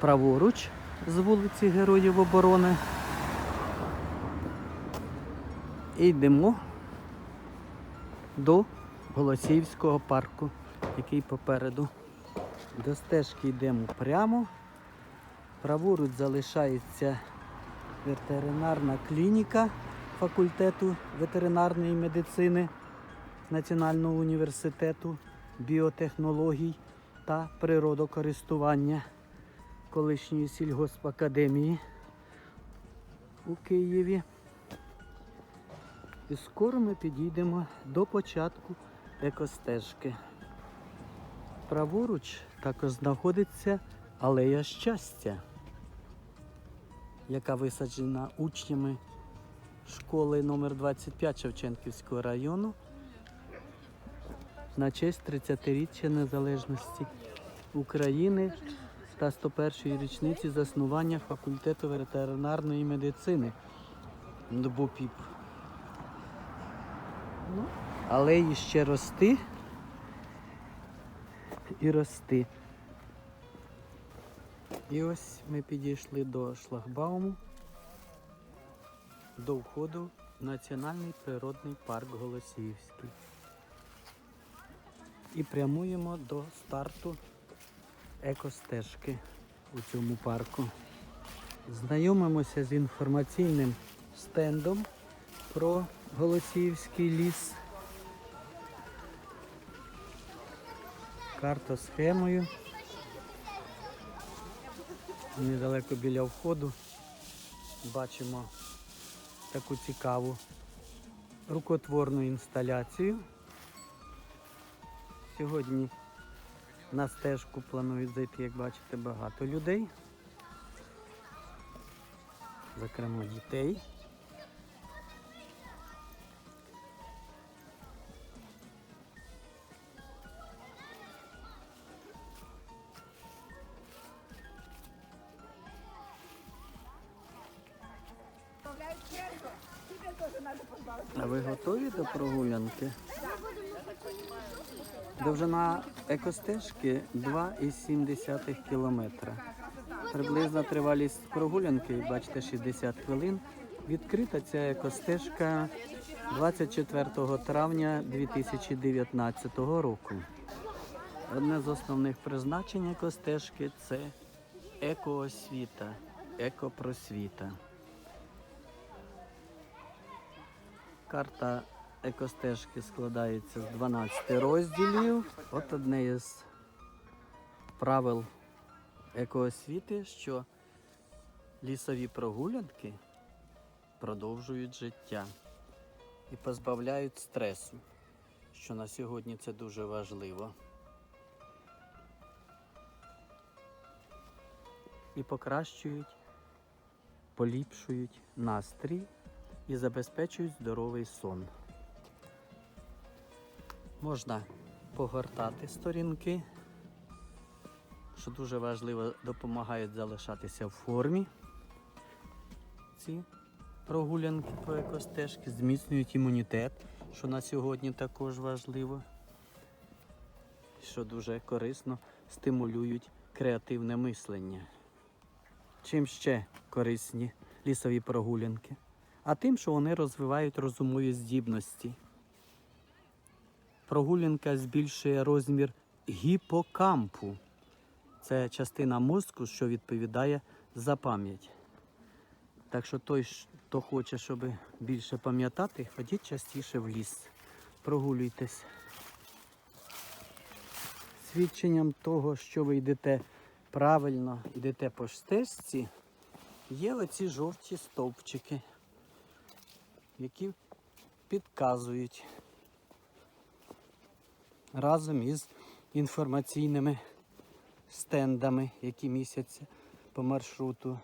праворуч з вулиці Героїв оборони. І йдемо до Голосіївського парку, який попереду. До стежки йдемо прямо. Праворуч залишається ветеринарна клініка факультету ветеринарної медицини Національного університету біотехнологій та природокористування колишньої сільгоспакадемії у Києві. І скоро ми підійдемо до початку екостежки. Праворуч також знаходиться алея щастя, яка висаджена учнями школи номер 25 Шевченківського району на честь 30-річчя незалежності України та 101-ї річниці заснування факультету ветеринарної медицини НБУПІП. Ну, алеї ще рости і рости. І ось ми підійшли до шлагбауму, до входу в Національний природний парк Голосіївський. І прямуємо до старту екостежки у цьому парку. Знайомимося з інформаційним стендом про Голосіївський ліс. Картосхемою. Недалеко біля входу бачимо таку цікаву рукотворну інсталяцію. Сьогодні на стежку планують зайти, як бачите, багато людей. Зокрема дітей. А ви готові до прогулянки? Довжина екостежки 2,7 кілометра. Приблизна тривалість прогулянки, бачите, 60 хвилин. Відкрита ця екостежка 24 травня 2019 року. Одне з основних призначень екостежки це екоосвіта, екопросвіта. Карта екостежки складається з 12 розділів. От одне із правил екоосвіти, що лісові прогулянки продовжують життя і позбавляють стресу, що на сьогодні це дуже важливо. І покращують, поліпшують настрій і забезпечують здоровий сон. Можна погортати сторінки, що дуже важливо, допомагають залишатися в формі. Ці прогулянки по екостежки зміцнюють імунітет, що на сьогодні також важливо, що дуже корисно стимулюють креативне мислення. Чим ще корисні лісові прогулянки? а тим, що вони розвивають розумові здібності. Прогулянка збільшує розмір гіпокампу. Це частина мозку, що відповідає за пам'ять. Так що той, хто хоче, щоб більше пам'ятати, ходіть частіше в ліс. Прогулюйтесь. Свідченням того, що ви йдете правильно, йдете по стежці, є оці жовті стовпчики які підказують разом із інформаційними стендами, які місяця по маршруту.